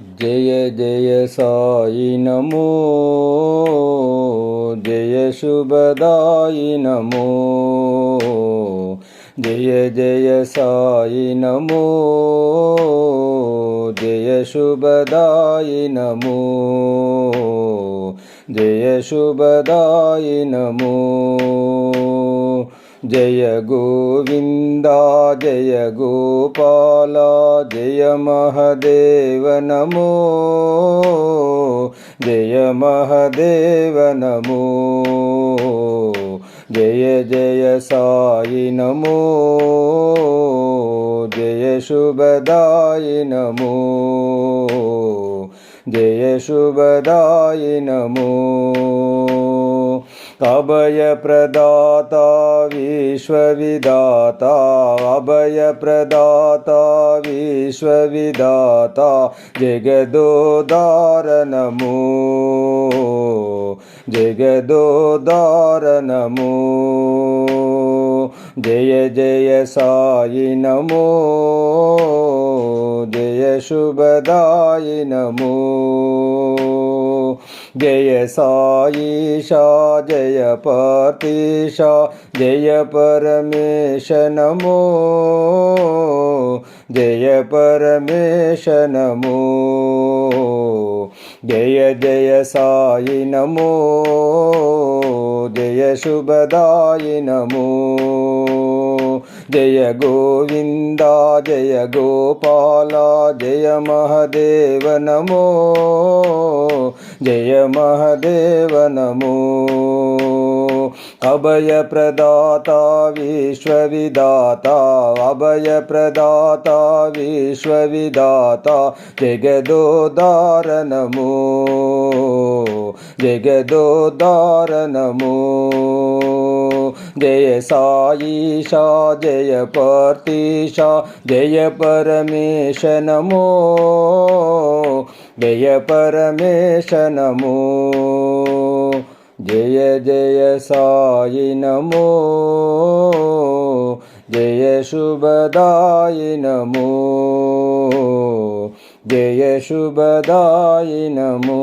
జయ జయ సాయి నమో జయ శుభదాయి నమో జయ జయ సాయి నమో జయ శుభదాయి నమో జయ శుభదాయి నమో జయ గోవింద జయ గోపాల జయ మహదేవ నమో. జయ మహదేవ నమో. జయ జయ సాయి నమో. జయ శుభదాయి నమో. జయ శుభదాయి నమో. अभयप्रदाता विश्वविदाता अभयप्रदाता विश्वविदाता जगदोदार नमो जगदोदार नमो जय जय साई नमो जय शुभदाय नमो జయ సాయిష జయ పతీష జయ పరమేశ నమో జయ పరమేశ నమో జయ జయ సాయి నమో జయ శుభదాయి నమో. జయ గోవింద జయ గోపాల జయ మహదేవ నమో జయ మహదేవ నమో అభయ ప్రదాత విశ్వవిదాత అభయ ప్రదాత విశ్వవిదాత జగదోదార నమో జగదోదార నమో జయ సాయిషా జయ పర్తీషా జయ పరమేశ నమో జయ పరమేశ నమో జయ జయ సాయి నమో జయ శుభదాయి నమో జయ శుభదాయి నమో.